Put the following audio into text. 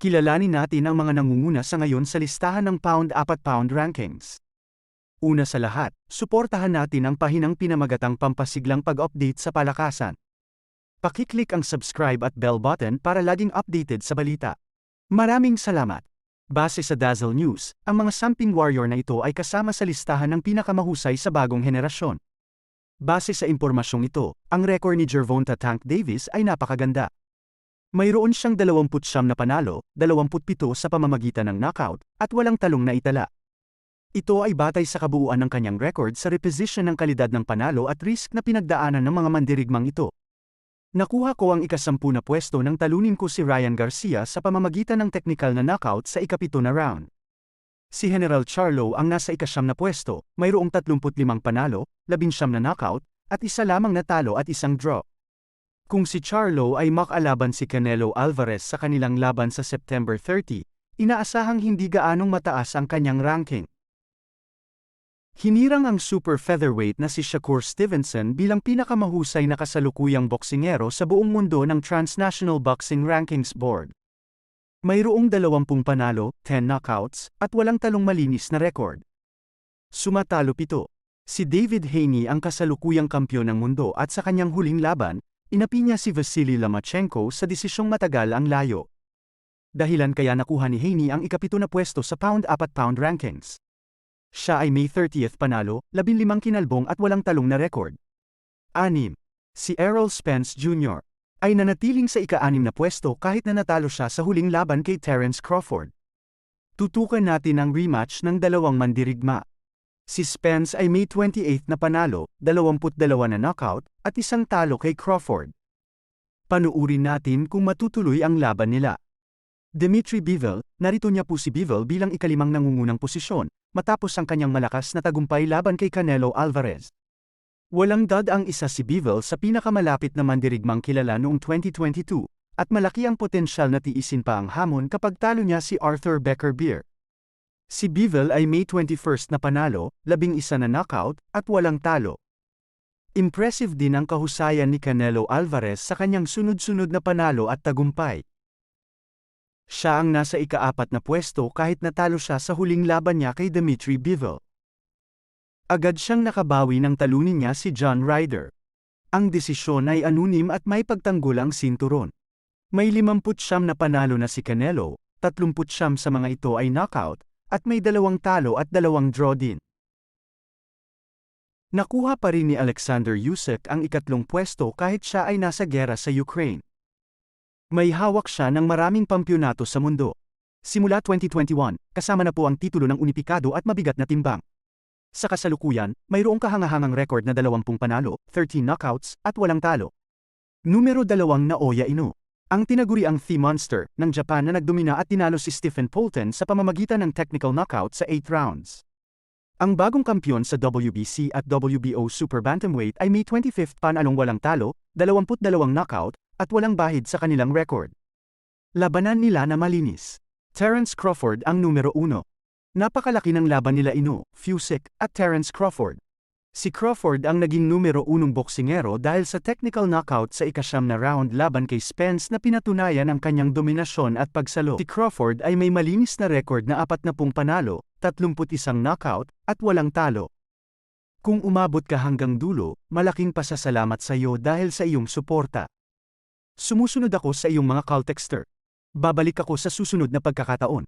Kilalanin natin ang mga nangunguna sa ngayon sa listahan ng Pound 4 Pound Rankings. Una sa lahat, suportahan natin ang pahinang pinamagatang pampasiglang pag-update sa palakasan. Pakiclick ang subscribe at bell button para laging updated sa balita. Maraming salamat! Base sa Dazzle News, ang mga Samping Warrior na ito ay kasama sa listahan ng pinakamahusay sa bagong henerasyon. Base sa impormasyong ito, ang rekord ni Gervonta Tank Davis ay napakaganda. Mayroon siyang 29 na panalo, 27 sa pamamagitan ng knockout, at walang talong na itala. Ito ay batay sa kabuuan ng kanyang record sa reposition ng kalidad ng panalo at risk na pinagdaanan ng mga mandirigmang ito. Nakuha ko ang ikasampu na pwesto nang talunin ko si Ryan Garcia sa pamamagitan ng technical na knockout sa ikapito na round. Si General Charlo ang nasa ikasyam na pwesto, mayroong 35 panalo, 19 na knockout, at isa lamang na talo at isang draw. Kung si Charlo ay makalaban si Canelo Alvarez sa kanilang laban sa September 30, inaasahang hindi gaanong mataas ang kanyang ranking. Hinirang ang super featherweight na si Shakur Stevenson bilang pinakamahusay na kasalukuyang boksingero sa buong mundo ng Transnational Boxing Rankings Board. Mayroong 20 panalo, 10 knockouts, at walang talong malinis na record. Sumatalo pito. Si David Haney ang kasalukuyang kampyon ng mundo at sa kanyang huling laban, inapi niya si Vasily Lomachenko sa desisyong matagal ang layo. Dahilan kaya nakuha ni Haney ang ikapito na pwesto sa pound 4 pound rankings. Siya ay May 30th panalo, 15 kinalbong at walang talong na record. 6. Si Errol Spence Jr. ay nanatiling sa ika-anim na pwesto kahit na natalo siya sa huling laban kay Terence Crawford. Tutukan natin ang rematch ng dalawang mandirigma. Si Spence ay May 28 na panalo, 22 na knockout, at isang talo kay Crawford. Panuurin natin kung matutuloy ang laban nila. Dimitri Bivol, narito niya po si Bivol bilang ikalimang nangungunang posisyon, matapos ang kanyang malakas na tagumpay laban kay Canelo Alvarez. Walang dad ang isa si Bivol sa pinakamalapit na mandirigmang kilala noong 2022, at malaki ang potensyal na tiisin pa ang hamon kapag talo niya si Arthur Becker Beer. Si Bivol ay May 21 na panalo, labing isa na knockout, at walang talo. Impressive din ang kahusayan ni Canelo Alvarez sa kanyang sunod-sunod na panalo at tagumpay. Siya ang nasa ikaapat na pwesto kahit natalo siya sa huling laban niya kay Dimitri Bivol. Agad siyang nakabawi ng talunin niya si John Ryder. Ang desisyon ay anunim at may pagtanggol ang sinturon. May 50 na panalo na si Canelo, 30 sa mga ito ay knockout, at may dalawang talo at dalawang draw din. Nakuha pa rin ni Alexander Usyk ang ikatlong pwesto kahit siya ay nasa gera sa Ukraine. May hawak siya ng maraming pampionato sa mundo. Simula 2021, kasama na po ang titulo ng unipikado at mabigat na timbang. Sa kasalukuyan, mayroong kahangahangang record na 20 panalo, 13 knockouts, at walang talo. Numero dalawang Naoya Ino. Ang tinaguriang The Monster ng Japan na nagdomina at tinalo si Stephen Polton sa pamamagitan ng technical knockout sa 8 rounds. Ang bagong kampyon sa WBC at WBO Super Bantamweight ay May 25 panalong walang talo, 22 knockout, at walang bahid sa kanilang record. Labanan nila na malinis. Terence Crawford ang numero uno. Napakalaki ng laban nila Ino, Fusick, at Terence Crawford. Si Crawford ang naging numero unong boksingero dahil sa technical knockout sa ikasyam na round laban kay Spence na pinatunayan ang kanyang dominasyon at pagsalo. Si Crawford ay may malinis na record na 40 panalo, 31 knockout, at walang talo. Kung umabot ka hanggang dulo, malaking pasasalamat sa iyo dahil sa iyong suporta. Sumusunod ako sa iyong mga call texter. Babalik ako sa susunod na pagkakataon.